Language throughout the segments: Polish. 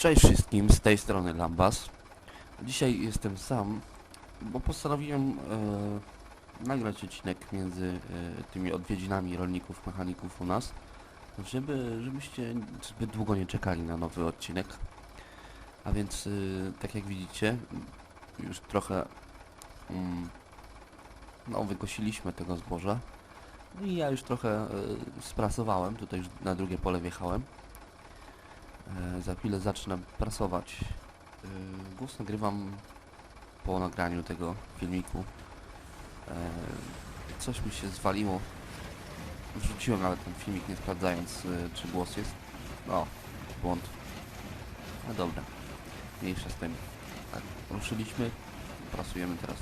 Cześć wszystkim, z tej strony Lambas. Dzisiaj jestem sam, bo postanowiłem e, nagrać odcinek między e, tymi odwiedzinami rolników, mechaników u nas, żeby, żebyście zbyt długo nie czekali na nowy odcinek. A więc, e, tak jak widzicie, już trochę mm, no, wykosiliśmy tego zboża. No i ja już trochę e, sprasowałem, tutaj już na drugie pole wjechałem. E, za chwilę zacznę prasować. E, głos nagrywam po nagraniu tego filmiku. E, coś mi się zwaliło. Wrzuciłem nawet ten filmik nie sprawdzając czy głos jest. O, błąd. No dobra. Mniejsza z tym. Tak, ruszyliśmy. Prasujemy teraz.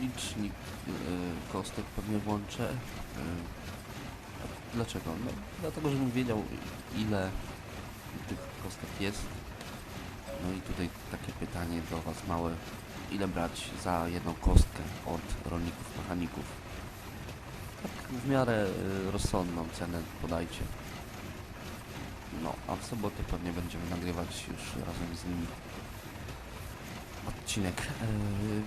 Licznik kostek pewnie włączę. Dlaczego? No, dlatego, żebym wiedział ile tych kostek jest. No i tutaj takie pytanie do Was małe. Ile brać za jedną kostkę od rolników, mechaników? Tak w miarę y, rozsądną cenę podajcie. No, a w sobotę pewnie będziemy nagrywać już razem z nimi odcinek. E,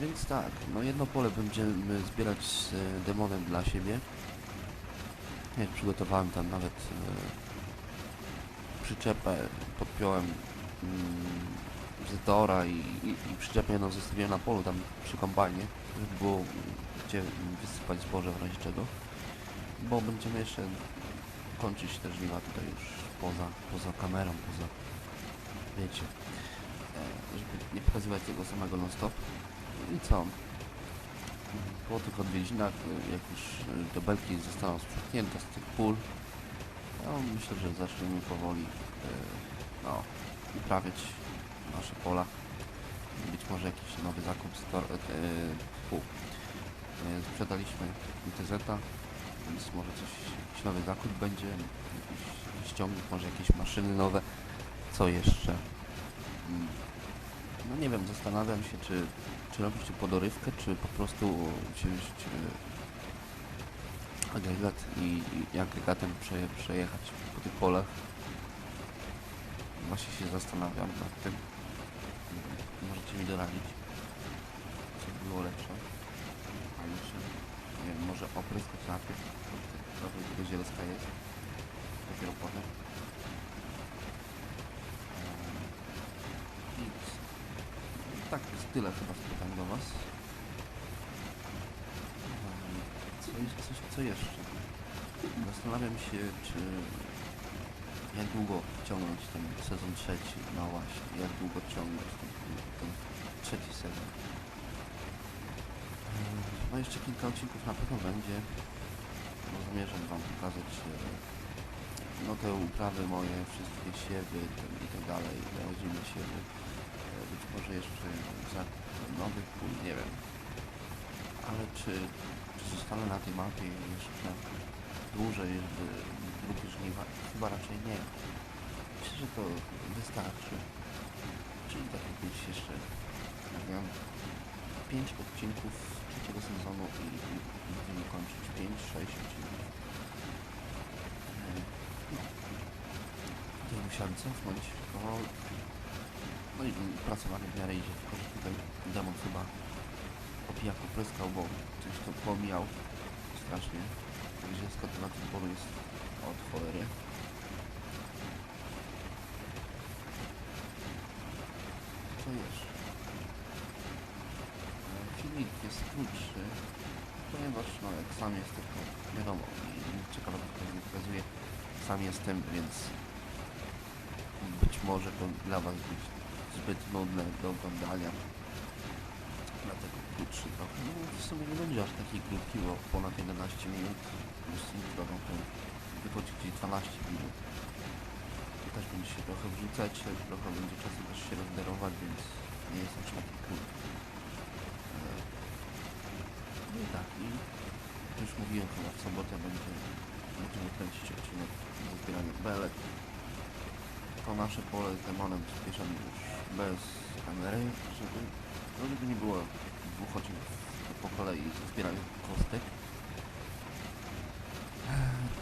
więc tak, no jedno pole będziemy zbierać z demonem dla siebie. Ja przygotowałem tam nawet e, przyczepę, podpiąłem mm, z i, i, i przyczepę jedną zostawiłem na polu tam przy kombajnie, żeby było gdzie wysypać zboże w razie czego. Bo będziemy jeszcze kończyć te żniwa tutaj już poza, poza kamerą, poza wiecie, e, żeby nie pokazywać tego samego non stop. I co? Po tych odwiedzinach, y, jak już y, te belki zostaną sprzątnięte z tych pól, no myślę, że zaczniemy powoli y, no, uprawiać nasze pola. Być może jakiś nowy zakup. Y, Sprzedaliśmy ITZ-a, więc może coś, jakiś nowy zakup będzie, jakiś, jakiś ciągnik, może jakieś maszyny nowe. Co jeszcze? Nie wiem, zastanawiam się, czy czy robić tu podorywkę, czy po prostu wziąć e, agregat i, i agregatem przeje, przejechać po tych polach. Właśnie się zastanawiam nad tym. Możecie mi doradzić, co by było lepsze. A jeszcze, nie wiem, może opryskać najpierw, tego zielska jest. Dopiero potem. Eee, Nic. Tak, to jest tyle chyba pytań do Was. Ehm, Co, coś, co jeszcze? Zastanawiam się, czy jak długo ciągnąć ten sezon trzeci, no właśnie, jak długo ciągnąć ten, ten trzeci sezon. Ehm, No jeszcze kilka odcinków na pewno będzie. No, zamierzam Wam pokazać no te uprawy moje, wszystkie siewy i tak dalej, rodzimy siewy. Być może jeszcze za nowych pól, nie wiem. Ale czy, czy zostanę na tej mapie jeszcze dłużej, żeby drugie żniwa? Chyba raczej nie. Myślę, że to wystarczy. Czyli tak jakbyś jeszcze, nie wiem, 5 odcinków trzeciego sezonu i, i, i będziemy kończyć 5-6 odcinków. E, No. Musiałem cofnąć kawałek. No i pracowanie w miarę idzie, tylko że tutaj demon chyba po pijaku pryskał, bo coś to pomijał strasznie. Także skąd na tym polu jest od cholery. Co jeszcze? E, Filmik jest krótszy, ponieważ no jak sam jest tylko wiadomo i ciekawe jak to nie pokazuje. Sam jestem, więc być może to dla Was być zbyt nudne do oglądania. Dlatego krótszy trochę. No w sumie nie będzie aż taki krótki, bo ponad 11 minut. Intro no to wychodzi gdzieś 12 minut. To też będzie się trochę wrzucać, trochę będzie czasu też się rozderować, więc nie jest aż taki krótki. E, No i tak, i już mówiłem chyba w sobotę będzie, będziemy kręcić odcinek z zbieraniem belek. To nasze pole z demonem przyspieszamy już bez kamery, żeby, no żeby nie było dwóch odcinków po kolei ze kostek.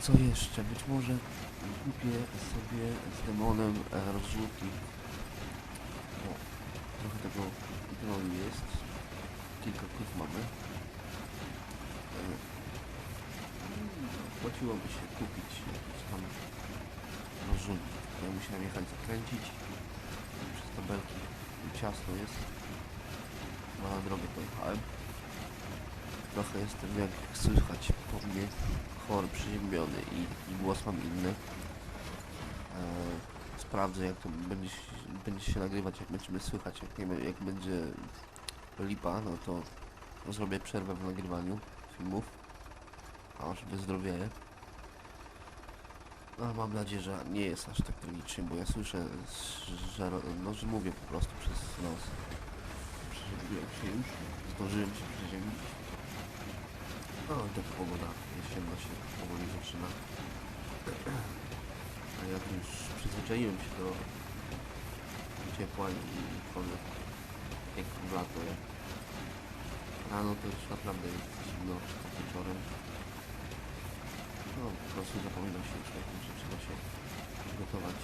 Co jeszcze? Być może kupię sobie z demonem e, rozrzutki. O, trochę tego gnoi jest. Kilka krów mamy. E, mm, Opłaciłoby się kupić jakiś tam rozrzutnik. Ja musiałem jechać zakręcić tabelki. Ciasno jest. No, na drogę pojechałem. Trochę jestem jak słychać po mnie chory, przeziębiony i, i głos mam inny. Eee, sprawdzę jak to będzie, będzie się nagrywać, jak będziemy słychać, jak, nie, jak będzie lipa, no to zrobię przerwę w nagrywaniu filmów, a może wyzdrowieję. No, mam nadzieję, że nie jest aż tak tragicznie, bo ja słyszę, że, no, że mówię po prostu przez nos. Przeziębiłem się już, zdążyłem się przeziębić. No i taka pogoda, jesienna się powoli zaczyna. A ja już przyzwyczaiłem się do ciepła i wchodzę jak w lato. Rano to już naprawdę jest zimno, wieczorem no po prostu zapomina się już o tym, że trzeba się przygotować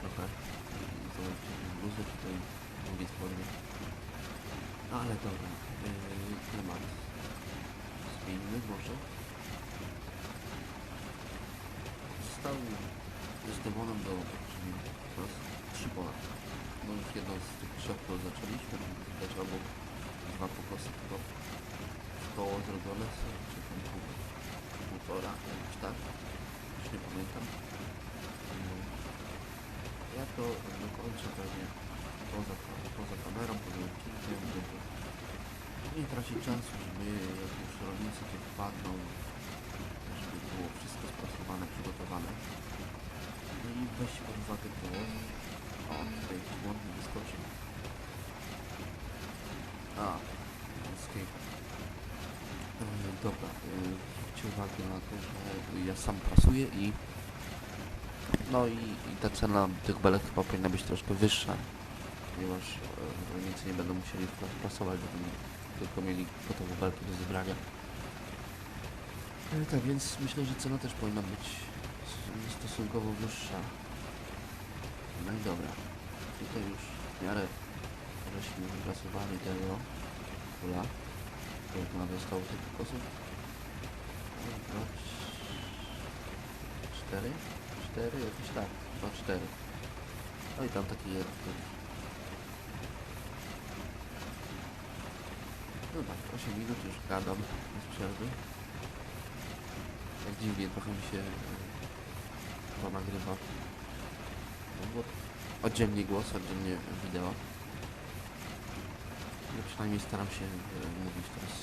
trochę i zobaczyć bluzę tutaj długie spodnie. No ale dobra, yy, temat zmienimy może. Został z demonem do czyli raz trzy pola. No już jedno z tych trzech pol zaczęliśmy, widać obok dwa pokosy tylko w koło zrobione są, półtora, jakoś tak, już nie pamiętam. Ja to dokończę pewnie poza, poza kamerą, poza odcinkiem, żeby nie tracić czasu, żeby jak już rolnicy tu wpadną, żeby było wszystko sprasowane, przygotowane. No i weź pod uwagę to, o, tutaj jakiś błądny wyskoczył. A, escape. E, dobra, e, zwróćcie uwagę na to, że ja sam prasuję i no i, i ta cena tych belek chyba powinna być troszkę wyższa, ponieważ e, rolnicy nie będą musieli pra- prasować, będą tylko mieli gotowe belki do zebrania. E, tak więc myślę, że cena też powinna być stosunkowo wyższa. No i dobra, tutaj już w miarę żeśmy wypracowali tego nam zostało tych kokosów. Raz, dwa, cztery? Cztery? Jakoś tak, chyba cztery. No i tam taki jeden. No tak, 8 minut już gadam bez przerwy. Tak dziwnie trochę mi się e, to nagrywa. No bo oddzielnie głos, oddzielnie wideo. No przynajmniej staram się e, mówić teraz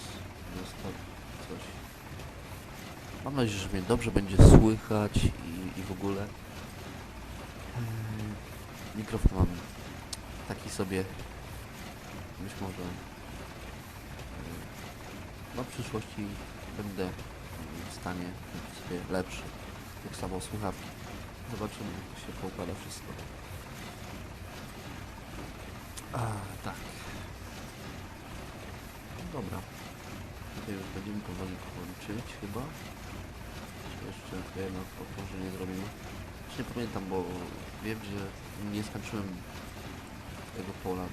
stop coś. Mam nadzieję, że mnie dobrze będzie słychać i, i w ogóle. Eee, Mikrofon mam taki sobie być może w przyszłości będę w stanie sobie lepszy. Tak samo słuchawki. Zobaczymy jak się poukłada wszystko. A, tak. No Dobra. Tutaj już będziemy powoli kończyć chyba. Jeszcze jedno powtórzenie zrobimy? Już nie pamiętam, bo wiem, że nie skończyłem tego pola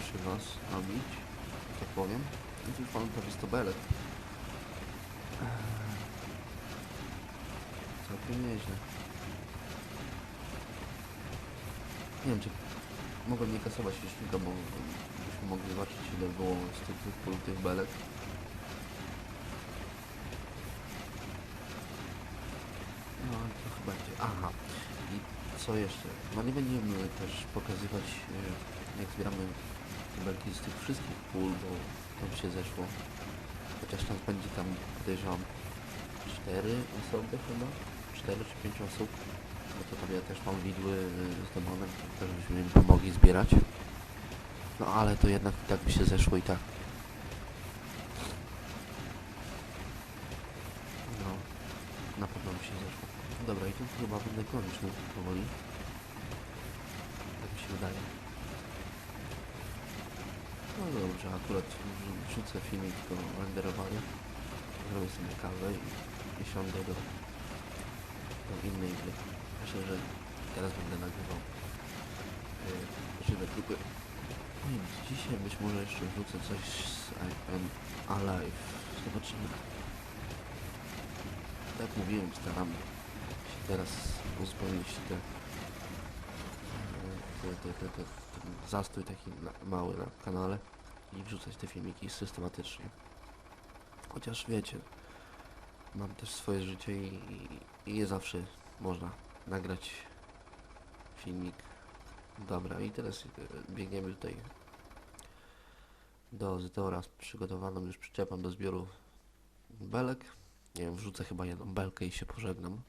przy was robić, tak powiem. Więc już mam prawie 100 belek. Całkiem nieźle. Nie wiem, czy mogłem nie kasować licznika, bo byśmy mogli zobaczyć ile było z tych dwóch pól tych belek. No i trochę będzie. Aha. I co jeszcze? No nie będziemy też pokazywać e, jak zbieramy belki z tych wszystkich pól, bo tam się zeszło. Chociaż nas będzie tam podejrzewam cztery osoby chyba. Cztery czy pięć osób. No to tam ja też mam widły y, z demonem, to też byśmy im pomogli zbierać. No ale to jednak i tak by się zeszło i tak. No, na pewno by się zeszło. Dobra, i tu chyba będę kończył powoli. Tak mi się wydaje. No dobrze, akurat wrzu- wrzucę filmik do renderowania. Zrobię sobie kawę i i siądę do, do innej gry. Myślę, że teraz będę nagrywał yy, żywe trupy. No i dzisiaj być może jeszcze wrzucę coś z I Am Alive. Zobaczymy. Tak mówiłem, staram się teraz uzupełnić te, te, te, te, te, ten zastój taki mały na kanale i wrzucać te filmiki systematycznie. Chociaż wiecie, mam też swoje życie i, i, nie zawsze można nagrać filmik. Dobra, i teraz y, biegniemy tutaj do Zytora z przygotowaną już przyczepą do zbioru belek. Nie wiem, wrzucę chyba jedną belkę i się pożegnam.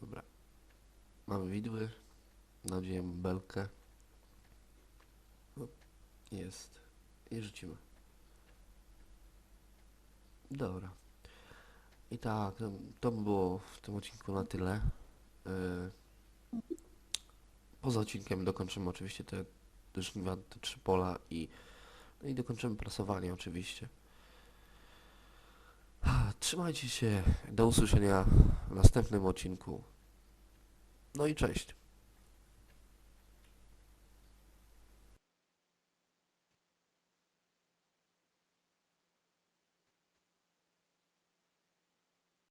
Dobra. Mamy widły. Nadziejemy belkę. Jest. I rzucimy. Dobra. I tak, to, to by było w tym odcinku na tyle. Yy, Poza odcinkiem dokończymy oczywiście te, te trzy pola i, no i dokończymy prasowanie oczywiście. Trzymajcie się, do usłyszenia w następnym odcinku. No i cześć.